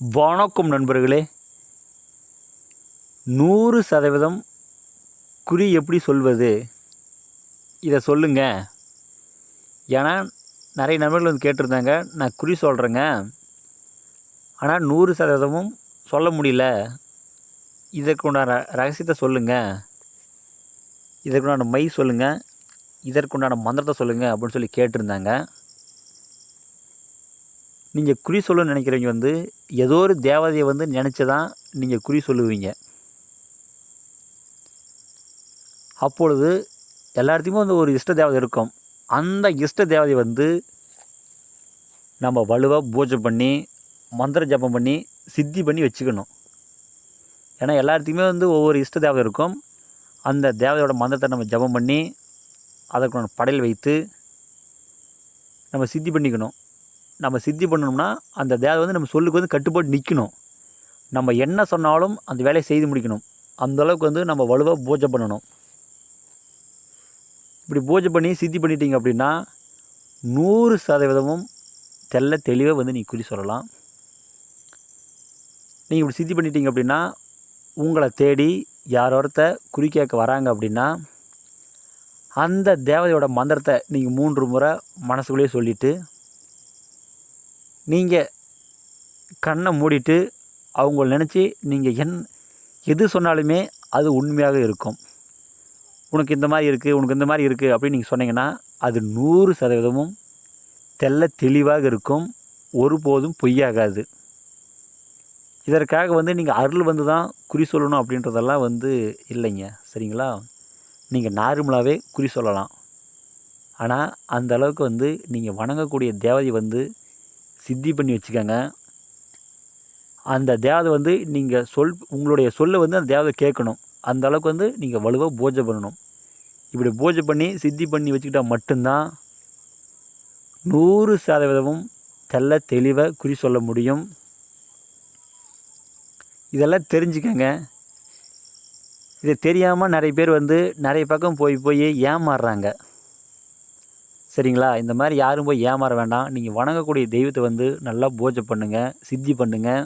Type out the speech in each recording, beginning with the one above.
வணக்கம் நண்பர்களே. நூறு சதவீதம் குறி எப்படி சொல்வது? இதை சொல்லுங்க. ஏன்னா நிறைய நண்பர்கள் வந்து கேட்டிருந்தாங்க நான் குறி சொல்கிறேங்க ஆனால் நூறு சதவீதமும் சொல்ல முடியல. இதற்குண்டான ரகசியத்தை சொல்லுங்கள் இதற்குண்டான மை சொல்லுங்கள் இதற்குண்டான மந்திரத்தை சொல்லுங்கள் அப்படின்னு சொல்லி கேட்டிருந்தாங்க. நீங்கள் குறி சொல்லணும்னு நினைக்கிறவங்க வந்து ஏதோ ஒரு தேவதையை வந்து நினச்சி தான் நீங்கள் குறி சொல்லுவீங்க. அப்பொழுது எல்லாத்துக்குமே வந்து ஒரு இஷ்ட தேவதை இருக்கும். அந்த இஷ்ட தேவதை வந்து நம்ம வலுவாக பூஜை பண்ணி மந்திர ஜபம் பண்ணி சித்தி பண்ணி வச்சுக்கணும். ஏன்னா எல்லாத்துக்குமே வந்து ஒவ்வொரு இஷ்ட தேவதை இருக்கும். அந்த தேவதையோட மந்திரத்தை நம்ம ஜபம் பண்ணி அதற்கு படையல் வைத்து நம்ம சித்தி பண்ணிக்கணும். நம்ம சித்தி பண்ணணும்னா அந்த தேவதை வந்து நம்ம சொல்லுக்கு வந்து கட்டுப்பாடு நிற்கணும் நம்ம என்ன சொன்னாலும் அந்த வேலையை செய்து முடிக்கணும். அந்த அளவுக்கு வந்து நம்ம வலுவாக பூஜை பண்ணணும். இப்படி பூஜை பண்ணி சித்தி பண்ணிட்டீங்க அப்படின்னா நூறு சதவீதமும் தெல்ல தெளிவாக வந்து நீங்கள் குறி சொல்லலாம். நீங்கள் இப்படி சித்தி பண்ணிட்டீங்க அப்படின்னா உங்களை தேடி யார் ஒருத்த குறி கேட்க வராங்க அப்படின்னா அந்த தேவதையோட மந்திரத்தை நீங்கள் மூன்று முறை மனசுக்குள்ளேயே சொல்லிவிட்டு நீங்கள் கண்ணை மூடிட்டு அவங்கள நினச்சி நீங்கள் என் எது சொன்னாலுமே அது உண்மையாக இருக்கும். உனக்கு இந்த மாதிரி இருக்குது உனக்கு இந்த மாதிரி இருக்குது அப்படின்னு நீங்கள் சொன்னீங்கன்னா அது நூறு சதவீதமும் தெல்ல தெளிவாக இருக்கும். ஒருபோதும் பொய்யாகாது. இதற்காக வந்து நீங்கள் அருள் வந்து தான் குறி சொல்லணும் அப்படின்றதெல்லாம் வந்து இல்லைங்க. சரிங்களா? நீங்கள் நார்மலாகவே குறி சொல்லலாம். ஆனால் அந்த அளவுக்கு வந்து நீங்கள் வணங்கக்கூடிய தேவதை வந்து சித்தி பண்ணி வச்சுக்கோங்க. அந்த தேவதை வந்து நீங்கள் சொல் உங்களுடைய சொல்லை வந்து அந்த தேவதை கேட்கணும். அந்த அளவுக்கு வந்து நீங்கள் வலுவாக பூஜை பண்ணணும். இப்படி பூஜை பண்ணி சித்தி பண்ணி வச்சுக்கிட்டால் மட்டும்தான் நூறு சதவீதமும் தெல்ல தெளிவாக குறி சொல்ல முடியும். இதெல்லாம் தெரிஞ்சுக்கங்க. இதை தெரியாமல் நிறைய பேர் வந்து நிறைய பக்கம் போய் போய் ஏமாறுறாங்க. சரிங்களா? இந்த மாதிரி யாரும் போய் ஏமாற வேண்டாம். நீங்கள் வணங்கக்கூடிய தெய்வத்தை வந்து நல்லா பூஜை பண்ணுங்கள் சித்தி பண்ணுங்கள்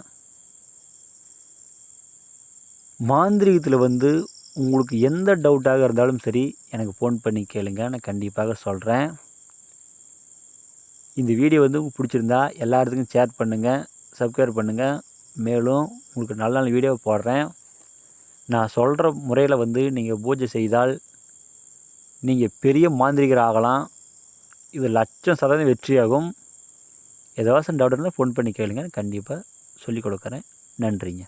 மாந்திரிகத்தில் வந்து உங்களுக்கு எந்த டவுட்டாக இருந்தாலும் சரி எனக்கு ஃபோன் பண்ணி கேளுங்க. நான் கண்டிப்பாக சொல்கிறேன் இந்த வீடியோ வந்து உங்களுக்கு பிடிச்சிருந்தா எல்லாத்துக்கும் ஷேர் பண்ணுங்கள் சப்ஸ்கிரைப் பண்ணுங்கள் மேலும் உங்களுக்கு நல்ல நல்ல வீடியோ போடுறேன். நான் சொல்கிற முறையில் வந்து நீங்கள் பூஜை செய்தால் நீங்கள் பெரிய மாந்திரிகர் ஆகலாம் இது லட்சம் சதவீதம் வெற்றியாகும். ஏதாவது டவுட் இருந்தால் ஃபோன் பண்ணி கேளுங்க கண்டிப்பாக சொல்லிக் கொடுக்குறேன். நன்றிங்க.